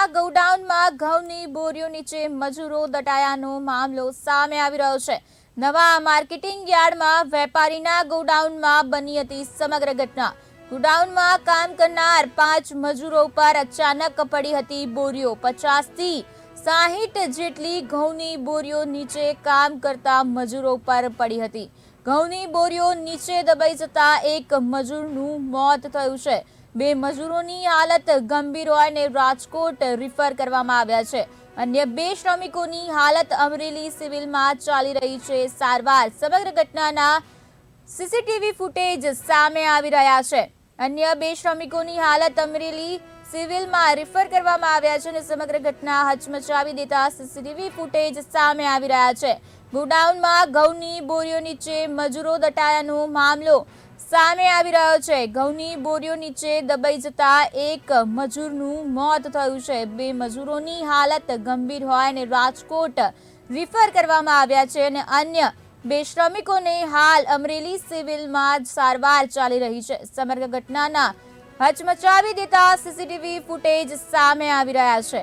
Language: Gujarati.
વેપારીના ગોડાઉનમાં ઘઉંની બોરીઓ નીચે મજૂરો દટાયાનો મામલો સામે આવી રહ્યો છે. નવા માર્કેટિંગ યાર્ડમાં વેપારીના ગોડાઉનમાં બની હતી સમગ્ર ઘટના. ગોડાઉનમાં કામ કરનાર પાંચ મજૂરો પર અચાનક પડી હતી બોરીઓ. પચાસથી સાહીઠ જેટલી ઘઉંની બોરીઓ નીચે કામ કરતા મજૂરો પર પડી હતી. ઘઉંની બોરીઓ નીચે દબાઈ જતા એક મજૂરનું મોત થયું છે. બે મજૂરોની હાલત ગંભીર હોવાને રાજકોટ રિફર કરવામાં આવ્યા છે. અન્ય બે શ્રમિકોની હાલત અમરેલી સિવિલમાં ચાલી રહી છે. સારવાર સમગ્ર ઘટનાના સીસીટીવી ફૂટેજ સામે આવી રહ્યા છે. અન્ય બે શ્રમિકોની હાલત અમરેલી સિવિલમાં રિફર કરવામાં આવ્યા છે અને સમગ્ર ઘટના હચમચાવી દેતા સીસીટીવી ફૂટેજ સામે આવી રહ્યા છે. ગોડાઉનમાં ઘઉંની બોરીઓ નીચે મજૂરો દટાયાનો મામલો સામે આવી રહ્યો છે. ઘઉંની બોરીઓ નીચે દબાઈ જતા એક મજૂરનું મોત થયું છે. બે મજૂરોની હાલત ગંભીર હોય અને રાજકોટ રિફર કરવામાં આવ્યા છે અને અન્ય બે શ્રમિકોને હાલ અમરેલી સિવિલમાં જ સારવાર ચાલી રહી છે. સમગ્ર ઘટનાના હચમચાવી દેતા સીસીટીવી ફૂટેજ સામે આવી રહ્યા છે.